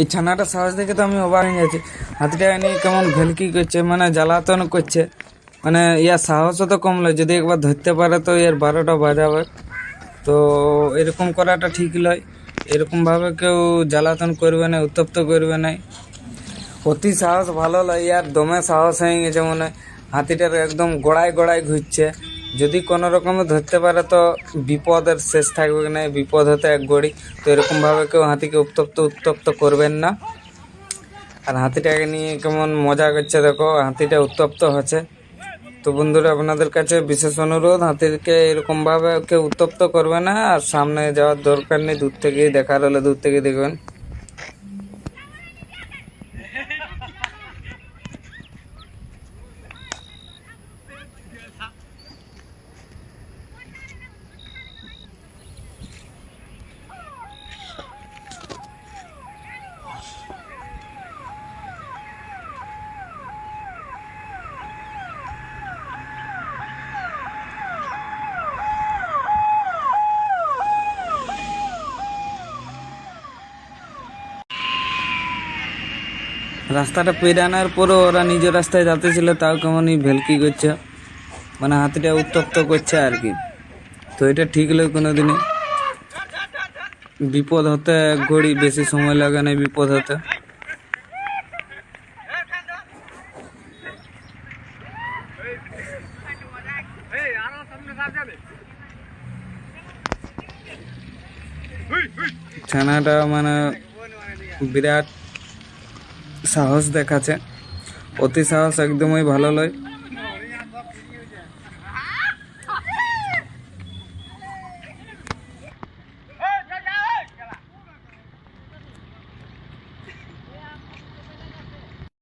এই ছানাটা সাহস দেখে তো আমি অবাক হয়ে গেছি। হাতিটা নিয়ে কেমন ভেলকি করছে মানে জ্বালাতন করছে। মানে ইয়ার সাহসও তো কমলো, যদি একবার ধরতে পারে তো এর বারোটা বাজাবে। তো এরকম করাটা ঠিক নয়। এরকমভাবে কেউ জ্বালাতন করবে না, উত্তপ্ত করবে না। অতি সাহস ভালো লাগে ইয়ার দমে সাহস হয়ে গেছে মনে। হাতিটার একদম গোড়ায় গোড়ায় ঘুরছে। যদি কোনো রকমে ধরতে পারে তো বিপদের শেষ থাকবে না, বিপদ হতে এক গড়ি। তো এরকমভাবে কেউ হাতিকে উত্তপ্ত উত্তপ্ত করবেন না। আর হাতিটাকে নিয়ে কেমন মজা করছে দেখো, হাতিটা উত্তপ্ত হচ্ছে। তো বন্ধুরা, আপনাদের কাছে বিশেষ অনুরোধ, হাতিকে এরকমভাবে কেউ উত্তপ্ত করবে না, আর সামনে যাওয়ার দরকার নেই, দূর থেকেই দেখার হলে দূর থেকে দেখবেন। রাস্তাটা পেরানোর পরও ওরা নিজের রাস্তায় যাতেছিল, তাও কেমনই ভেলকি করছে। মানে হাতিটা উত্তপ্ত করছে আর কি। তো এটা ঠিক নয় কোনো দিনই বিপদ হতে ঘড়ি বেশি সময় লাগে না বিপদ হতে। ছানাটা মানে বিরাট সাহস দেখাচ্ছে। অতি সাহস একদমই ভালো নয়